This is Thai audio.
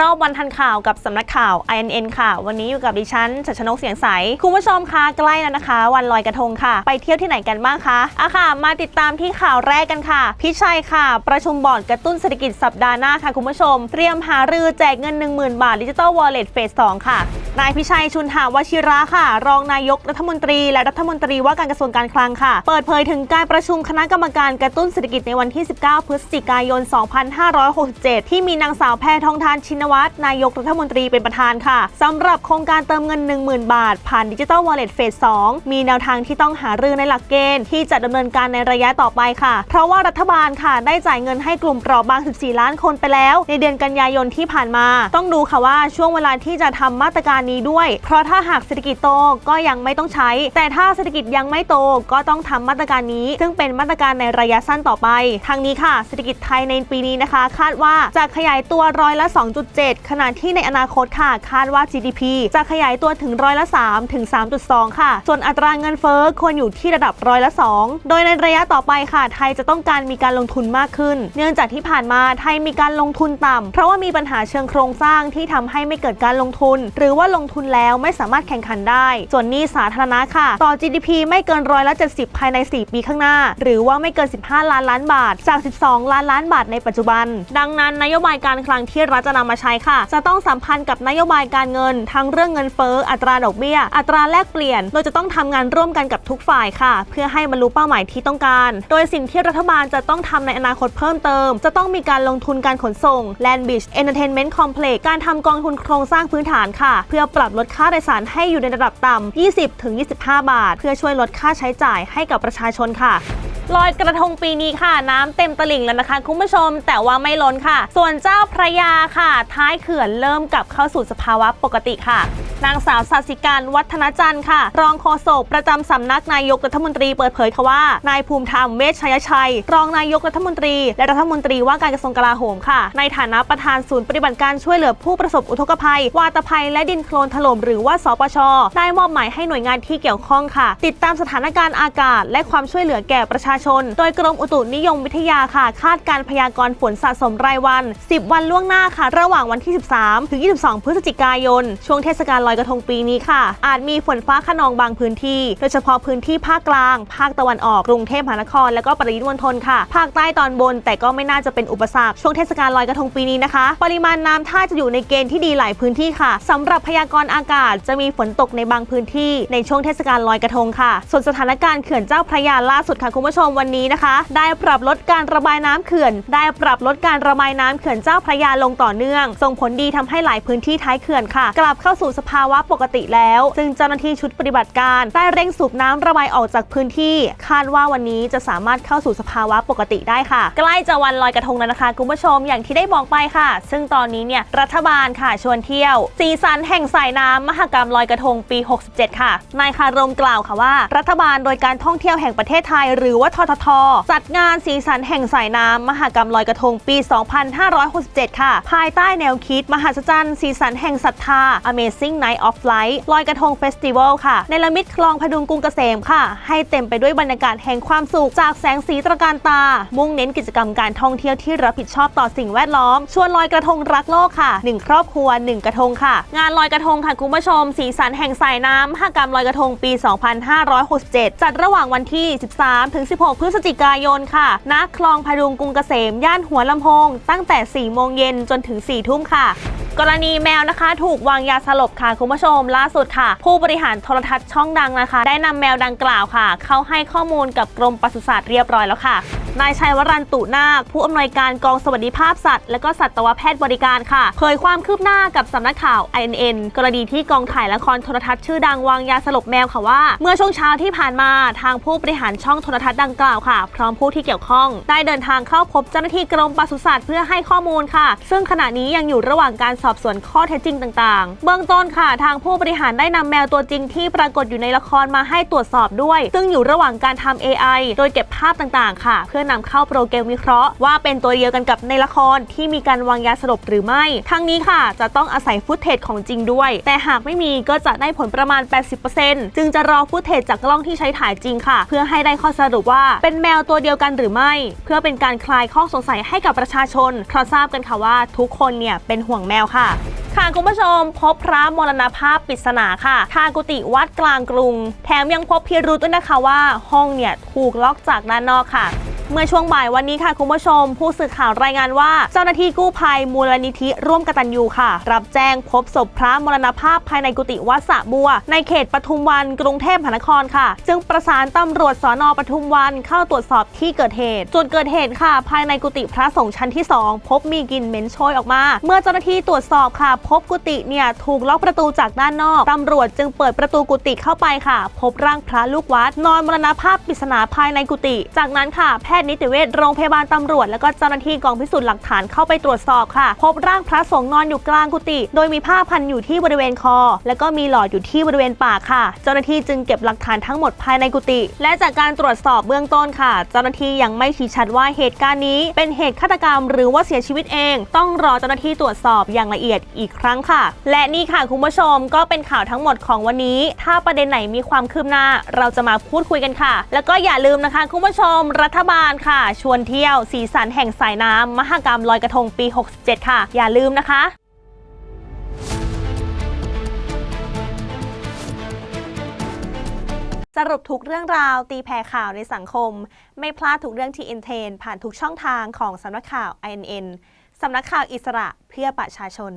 รอบวันทันข่าวกับสำนักข่าว INN ค่ะ วันนี้อยู่กับดิฉันชัชนกเสียงใส คุณผู้ชมคะใกล้แล้วนะคะ วันลอยกระทงค่ะ ไปเที่ยวที่ไหนกันบ้างคะอะค่ะ มาติดตามที่ข่าวแรกกันค่ะ พิชัยค่ะ ประชุมบอร์ดกระตุ้นเศรษฐกิจสัปดาห์หน้าค่ะ คุณผู้ชม เตรียมหารือแจกเงิน 10,000 บาทดิจิ t a ลวอลเล็ตเฟส2ค่ะนายพิชัยชุนหาวชิระค่ะ รองนายกรัฐมนตรีและรัฐมนตรีว่าการกระทรวงการคลังค่ะ เปิดเผยถึงการประชุมคณะกรรมการกระตุ้นเศรษฐกิจในวันที่ 19 พฤศจิกายน 2567 ที่มีนางสาวแพทองทานชินวัตนายกรัฐมนตรีเป็นประธานค่ะสำหรับโครงการเติมเงิน 10,000 บาท ผ่านดิจิ t a ลวอลเล็ตเฟส 2 มีแนวทางที่ต้องหารือในหลักเกณฑ์ ที่จะดำเนินการในระยะต่อไปค่ะ เพราะว่ารัฐบาลค่ะได้จ่ายเงินให้กลุ่มเปราะบาง 14 ล้านคนไปแล้ว ในเดือนกันยายนที่ผ่านมา ต้องดูค่ะว่าช่วงเวลาที่จะทำมาตรการนี้ด้วย เพราะถ้าหากเศรษฐกิจโตก็ยังไม่ต้องใช้ แต่ถ้าเศรษฐกิจยังไม่โตก็ต้องทำมาตรการนี้ ซึ่งเป็นมาตรการในระยะสั้นต่อไป ทางนี้ค่ะเศรษฐกิจไทยในปีนี้นะคะ คาดว่าจะขยายตัวร้อยละ 2.7ขณะที่ในอนาคตค่ะ คาดว่า GDP จะขยายตัวถึงร้อยละ3ถึง 3.2 ค่ะ ส่วนอัตราเงินเฟ้อควรอยู่ที่ระดับร้อยละ 2 โดยในระยะต่อไปค่ะ ไทยจะต้องการมีการลงทุนมากขึ้น เนื่องจากที่ผ่านมาไทยมีการลงทุนต่ำเพราะว่ามีปัญหาเชิงโครงสร้างที่ทำให้ไม่เกิดการลงทุน หรือว่าลงทุนแล้วไม่สามารถแข่งขันได้ ส่วนนี้สาธารณะค่ะ ต่อ GDP ไม่เกินร้อยละ 70 ภายใน 4 ปีข้างหน้า หรือว่าไม่เกิน 15 ล้านล้านบาท จาก 12 ล้านล้านบาทในปัจจุบัน ดังนั้นนโยบายการคลังที่รัฐจะนำมาใช้ค่ะ จะต้องสัมพันธ์กับนโยบายการเงิน ทั้งเรื่องเงินเฟ้ออัตราดอกเบี้ย อัตราแลกเปลี่ยน โดยจะต้องทำงานร่วมกันกับทุกฝ่ายค่ะ เพื่อให้บรรลุเป้าหมายที่ต้องการ โดยสิ่งที่รัฐบาลจะต้องทำในอนาคตเพิ่มเติม จะต้องมีการลงทุนการขนส่ง Land Bridge Entertainment Complex การทำกองทุนโครงสร้างพื้นฐานค่ะ เพื่อปรับลดค่าโดยสารให้อยู่ในระดับต่ำ20-25 บาท เพื่อช่วยลดค่าใช้จ่ายให้กับประชาชนค่ะ ลอยกระทงปีนี้ค่ะ น้ำเต็มตลิ่งแล้วนะคะคุณผู้ชม แต่ว่าไม่ล้นค่ะ ส่วนเจ้าพระยาค่ะ ท้ายเขื่อนเริ่มกลับเข้าสู่สภาวะปกติค่ะ นางสาวสัสิการวัฒนจันทร์ค่ะ รองโฆษกประจำสำนักนายกรัฐมนตรีเปิดเผยค่ะว่า นายภูมิธรรมเวชชัยชัย รองนายกรัฐมนตรี และรัฐมนตรีว่าการกระทรวงกลาโหมค่ะ ในฐานะประธานศูนย์ปฏิบัติการช่วยเหลือผู้ประสบอุทกภัย วาตภัยและดินโคลนถล่มหรือว่าสปช ได้มอบหมายให้หน่วยงานที่เกี่ยวข้องค่ะ ติดตามสถานการณ์อากาศ และความช่วยเหลือแก่ประชาชน โดยกรมอุตุนิยมวิทยาค่ะ คาดการพยากรณ์ฝนสะสมรายวัน 10 วันล่วงหน้าค่ะ ระหว่างวันที่ 13 ถึง 22 พฤศจิกายน ช่วงเทศกาลลอยอยกระทงปีนี้ค่ะ อาจมีฝนฟ้าขนองบางพื้นที่ โดยเฉพาะพื้นที่ภาคกลาง ภาคตะวันออก กรุงเทพมหานคร และก็ปริมณฑลค่ะ ภาคใต้ตอนบน แต่ก็ไม่น่าจะเป็นอุปสรรค ช่วงเทศกาลลอยกระทงปีนี้นะคะ ปริมาณน้ำท่าจะอยู่ในเกณฑ์ที่ดีหลายพื้นที่ค่ะสำหรับพยากรณ์อากาศจะมีฝนตกในบางพื้นที่ ในช่วงเทศกาลลอยกระทงค่ะ ส่วนสถานการณ์เขื่อนเจ้าพระยาล่าสุดค่ะคุณผู้ชมวันนี้นะคะ ได้ปรับลดการระบายน้ำเขื่อน ได้ปรับลดการระบายน้ำเขื่อนเจ้าพระยาลงต่อเนื่อง ส่งผลดีทำให้หลายพื้นที่ท้ายเขื่อนค่ะ กลับเข้าสู่สภาวะปกติแล้ว ซึ่งเจ้าหน้าที่ชุดปฏิบัติการได้เร่งสูบน้ำระบายออกจากพื้นที่ คาดว่าวันนี้จะสามารถเข้าสู่สภาวะปกติได้ค่ะ ใกล้จะวันลอยกระทงแล้วนะคะคุณผู้ชมอย่างที่ได้บอกไปค่ะ ซึ่งตอนนี้เนี่ยรัฐบาลค่ะชวนเที่ยว สีสันแห่งสายน้ำมหกรรมลอยกระทงปี 67 ค่ะนายคารมกล่าวค่ะว่า รัฐบาลโดยการท่องเที่ยวแห่งประเทศไทย หรือว่าททท จัดงานสีสันแห่งสายน้ำมหกรรมลอยกระทงปี 2567 ค่ะ ภายใต้แนวคิด มหัศจรรย์สีสันแห่งศรัทธา Amazing Night of Light ลอยกระทงเฟสติวัลค่ะ ในละมิดคลองพดุงกรุงเกษมค่ะ ให้เต็มไปด้วยบรรยากาศแห่งความสุขจากแสงสีตระการตา มุ่งเน้นกิจกรรมการท่องเที่ยวที่รับผิดชอบต่อสิ่งแวดล้อม ชวนลอยกระทงรักโลกค่ะ 1 ครอบครัว 1 กระทงค่ะ งานลอยกระทงค่ะคุณผู้ชม สีสันแห่งสายน้ำมหกรรมลอยกระทงปี 2567 จัดระหว่างวันที่ 13-16 พฤศจิกายนค่ะ ณ คลองพดุงกรุงเกษม ย่านหัวลำโพง ตั้งแต่ 4 โมงเย็นจนถึง 4 ทุ่มค่ะ กรณีแมวนะคะ ถูกวางยาสลบค่ะคุณผู้ชมล่าสุดค่ะ ผู้บริหารโทรทัศน์ช่องดังนะคะ ได้นำแมวดังกล่าวค่ะ เข้าให้ข้อมูลกับกรมปศุสัตว์เรียบร้อยแล้วค่ะ นายชัยวรันตุนาค ผู้อำนวยการกองสวัสดิภาพสัตว์ และก็สัตวแพทย์บริการค่ะ เผยความคืบหน้ากับสำนักข่าว INN กรณีที่กองถ่ายละครโทรทัศน์ชื่อดังวางยาสลบแมวค่ะว่า เมื่อช่วงเช้าที่ผ่านมาทางผู้บริหารช่องโทรทัศน์ดังกล่าวค่ะ พร้อมผู้ที่เกี่ยวข้อง ได้เดินทางเข้าพบเจ้าหน้าที่กรมปศุสัตว์เพื่อให้ข้อมูลค่ะ ซึ่งขณะนี้ยังอยู่ระหว่างการสอบสวนข้อเท็จจริงต่างๆ เบื้องต้นค่ะ ทางผู้บริหารได้นำแมวตัวจริงที่ปรากฏอยู่ในละครมาให้ตรวจสอบด้วย ซึ่งอยู่ระหว่างการทำ AI โดยเก็บภาพต่างๆ ค่ะ เพื่อนำเข้าโปรแกรมวิเคราะห์ว่าเป็นตัวเดียวกันกับในละครที่มีการวางยาสลบหรือไม่ ทั้งนี้ค่ะ จะต้องอาศัยฟุตเทจของจริงด้วย แต่หากไม่มีก็จะได้ผลประมาณ 80%จึงจะรอฟุตเทจจากกล้องที่ใช้ถ่ายจริงค่ะ เพื่อให้ได้ข้อสรุปว่าเป็นแมวตัวเดียวกันหรือไม่ เพื่อเป็นการคลายข้อสงสัยให้กับประชาชนเพราะทราบกันค่ะว่าทุกคนเนี่ยเป็นห่วงแมวค่ะค่ะคุณผู้ชม พบพระมรณภาพปริศนาค่ะคากุฏิวัดกลางกรุง แถมยังพบพิรุธด้วยนะคะว่าห้องเนี่ยถูกล็อกจากด้านนอกค่ะ เมื่อช่วงบ่ายวันนี้ค่ะคุณผู้ชม ผู้สื่อข่าวรายงานว่า เจ้าหน้าที่กู้ภัยมูลนิธิร่วมกตัญญูค่ะ รับแจ้งพบศพพระมรณภาพภายในกุฏิวัดสะบัว ในเขตปทุมวันกรุงเทพมหานครค่ะ จึงประสานตำรวจสอนอปทุมวันเข้าตรวจสอบที่เกิดเหตุจุดเกิดเหตุค่ะ ภายในกุฏิพระสงฆ์ชั้นที่ 2 พบมีกลิ่นเหม็นโชยออกมา เมื่อเจ้าหน้าที่ตรวจสอบค่ะ พบกุฏิเนี่ยถูกล็อกประตูจากด้านนอกตำรวจจึงเปิดประตูกุฏิเข้าไปค่ะ พบร่างพระลูกวัด นอนมรณภาพปริศนาภายในกุฏิจากนั้นค่ะแพทย์นิติเวชโรงพยาบาลตำรวจ แล้วก็เจ้าหน้าที่กองพิสูจน์หลักฐานเข้าไปตรวจสอบค่ะ พบร่างพระสงฆ์นอนอยู่กลางกุฏิโดยมีผ้าพันอยู่ที่บริเวณคอ แล้วก็มีหลอดอยู่ที่บริเวณปากค่ะ เจ้าหน้าที่จึงเก็บหลักฐานทั้งหมดภายในกุฏิและจากการตรวจสอบเบื้องต้นค่ะ เจ้าหน้าที่ยังไม่ชี้ชัดว่าเหตุการณ์นี้ เป็นเหตุฆาตกรรม หรือว่าเสียชีวิตเอง ต้องรอเจ้าหน้าที่ตรวจสอบอย่างละเอียดอีกครั้งค่ะ และนี่ค่ะคุณผู้ชมก็เป็นข่าวทั้งหมดของวันนี้ ถ้าประเด็นไหนมีความคืบหน้า เราจะมาพูดคุยกันค่ะ แล้วก็อย่าลืมนะคะคุณผู้ชมรัฐบาลค่ะ ชวนเที่ยวสีสันแห่งสายน้ำมหกรรมลอยกระทงปี 67 ค่ะ อย่าลืมนะคะสรุปทุกเรื่องราวตีแผ่ข่าวในสังคม ไม่พลาดทุกเรื่องที่อินเทน ผ่านทุกช่องทางของสำนักข่าว INN สำนักข่าวอิสระเพื่อประชาชน